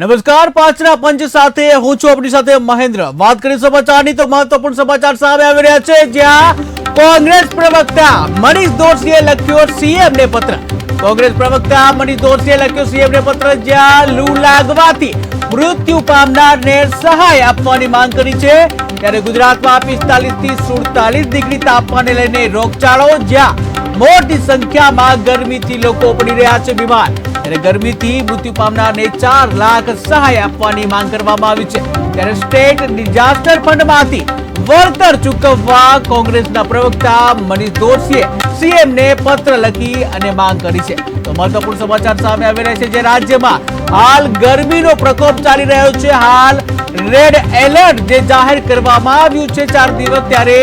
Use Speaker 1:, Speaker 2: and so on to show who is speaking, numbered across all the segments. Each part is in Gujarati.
Speaker 1: નમસ્કાર, પાંચના પંચ સાથે હું છું આપણી સાથે મહેન્દ્ર. વાત કરી સમાચારની તો મહત્વપૂર્ણ સમાચાર સામે આવી રહ્યા છે, જ્યાં કોંગ્રેસ પ્રવક્તા મનીષ દોશીએ લખ્યો સીએમ ને પત્ર. કોંગ્રેસ પ્રવક્તા મનીષ દોશીએ લખ્યો સીએમ ને પત્ર, જ્યાં લૂ લાગવાથી મૃત્યુ પામનારને સહાય આપવાની માંગ કરી છે. ત્યારે ગુજરાતમાં પિસ્તાલીસથી સુડતાલીસ ડિગ્રી તાપમાને લઈને રોગચાળો, જ્યાં મોટી સંખ્યામાં ગરમીથી લોકો પડી રહ્યા છે બીમાર. ત્યારે ગરમીથી મૃત્યુ પામનારને ચાર લાખ સહાય આપવાની માંગ કરવામાં આવી છે. ત્યારે સ્ટેટ ડિઝાસ્ટર ફંડમાંથી વળતર ચૂકવવા કોંગ્રેસના પ્રવક્તા મનીષ દોશીએ સીએમ ને પત્ર લખી અને માંગ કરી છે. તો મહત્વપૂર્ણ સમાચાર સામે આવી રહ્યા છે, જે રાજ્યમાં હાલ ગરમીનો પ્રકોપ ચાલી રહ્યો છે. હાલ રેડ એલર્ટ જે જાહેર કરવામાં આવ્યું છે ચાર દિવસ ત્યારે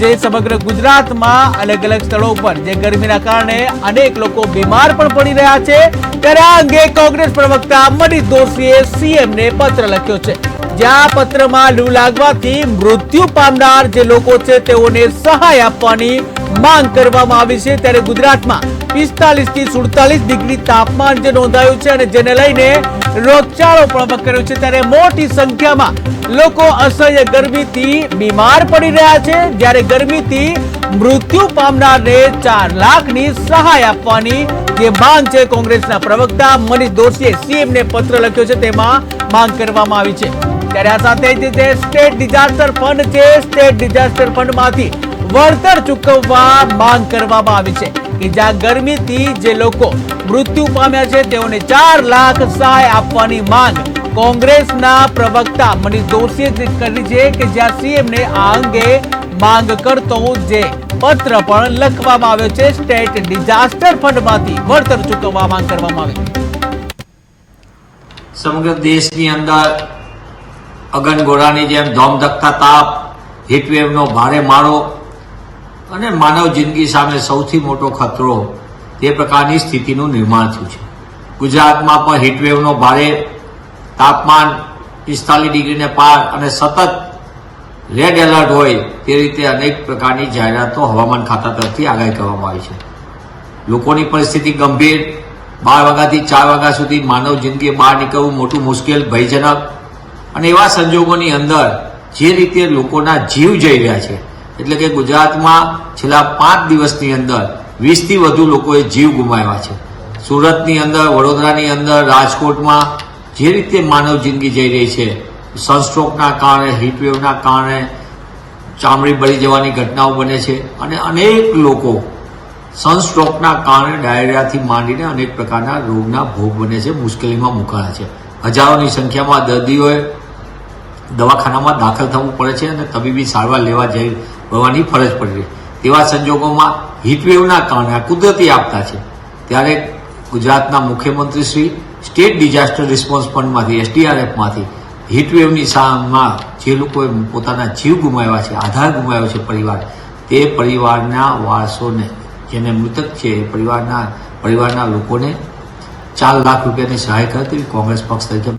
Speaker 1: જે સમગ્ર ગુજરાતમાં અલગ અલગ સ્થળો પર જે ગરમીના કારણે અનેક લોકો બીમાર પણ પડી રહ્યા છે. ત્યારે આ અંગે કોંગ્રેસ પ્રવક્તા મનીષ દોશીએ સીએમ ને પત્ર લખ્યો છે. જ્યાં પત્રમાં લૂ લાગવાથી મૃત્યુ પામનાર જે લોકો છે તેઓને સહાય આપવાની માંગ કરવામાં આવી છે. ત્યારે ગુજરાતમાં પિસ્તાલીસથી સુડતાલીસ ડિગ્રી તાપમાન જે નોંધાયું છે અને જેને લઈને રોગચાળો પણ વકર્યો છે, ત્યારે મોટી સંખ્યામાં લોકો અસહ્ય ગરમીથી બીમાર પડી રહ્યા છે. જ્યારે ગરમીથી મૃત્યુ પામનારને ચાર લાખની સહાય આપવાની જે માંગ છે, કોંગ્રેસના પ્રવક્તા મનીષ દોશીએ સીએમને પત્ર લખ્યો છે, તેમાં માંગ કરવામાં આવી છે. ત્યારે આ સાથે જે સ્ટેટ ડિઝાસ્ટર ફંડ છે, સ્ટેટ ડિઝાસ્ટર ફંડમાંથી વળતર ચૂકવવા માંગ કરવામાં આવી છે. કે જ્યાં ગરમીથી જે લોકો મૃત્યુ પામ્યા છે, તેઓને ચાર લાખ સહાય આપવાની માંગ. કોંગ્રેસના પ્રવક્તા મનીષ દોશીએ કરી છે કે જ્યાં સીએમને આ અંગે માંગ કરતો જે પત્ર પણ લખવામાં આવ્યો છે, સ્ટેટ ડિઝાસ્ટર ફંડમાંથી વળતર ચૂકવવા માંગ કરવામાં આવી.
Speaker 2: સમગ્ર દેશની અંદર અગનગોળાની જેમ ધોમધકતા તાપ, હીટવેવનો ભારે મારો અને માનવ જિંદગી સામે સૌથી મોટો ખતરો તે પ્રકારની સ્થિતિનું નિર્માણ થયું છે. ગુજરાતમાં પણ હીટવેવનો ભારે તાપમાન પિસ્તાલીસ ડિગ્રીને પાર અને સતત રેડ એલર્ટ હોય તે રીતે અનેક પ્રકારની જાહેરાતો હવામાન ખાતા તરફથી આગાહી કરવામાં આવી છે. લોકોની પરિસ્થિતિ ગંભીર. બાર વાગ્યાથી ચાર વાગ્યા સુધી માનવ જિંદગી બહાર નીકળવું મોટું મુશ્કેલ, ભયજનક અને એવા સંજોગોની અંદર જે રીતે લોકોના જીવ જઈ રહ્યા છે એટલે કે ગુજરાતમાં છેલ્લા પાંચ દિવસની અંદર વીસથી વધુ લોકોએ જીવ ગુમાવ્યા છે. સુરતની અંદર, વડોદરાની અંદર, રાજકોટમાં જે રીતે માનવ જિંદગી જઈ રહી છે, સનસ્ટ્રોકના કારણે હીટવેવના કારણે ચામડી બળી જવાની ઘટનાઓ બને છે અને અનેક લોકો સનસ્ટ્રોકના કારણે ડાયરિયાથી માંડીને અનેક પ્રકારના રોગના ભોગ બને છે, મુશ્કેલીમાં મુકાયા છે. હજારોની સંખ્યામાં દર્દીઓએ દવાખાનામાં દાખલ થવું પડે છે અને તબીબી સારવાર લેવા જઈ જવાની ફરજ પડી રહી તેવા સંજોગોમાં હીટવેવના કારણે આ કુદરતી આપતા છે. ત્યારે ગુજરાતના મુખ્યમંત્રી શ્રી, સ્ટેટ ડિઝાસ્ટર રિસ્પોન્સ ફંડમાંથી, એસડીઆરએફમાંથી હીટવેવની સામમાં જે લોકોએ પોતાના જીવ ગુમાવ્યા છે, આધાર ગુમાવ્યો છે પરિવાર, તે પરિવારના વારસોને, જેને મૃતક છે, એ પરિવારના પરિવારના લોકોને ચાર લાખ રૂપિયાની સહાય કરે તેવી કોંગ્રેસ પક્ષ તરીકે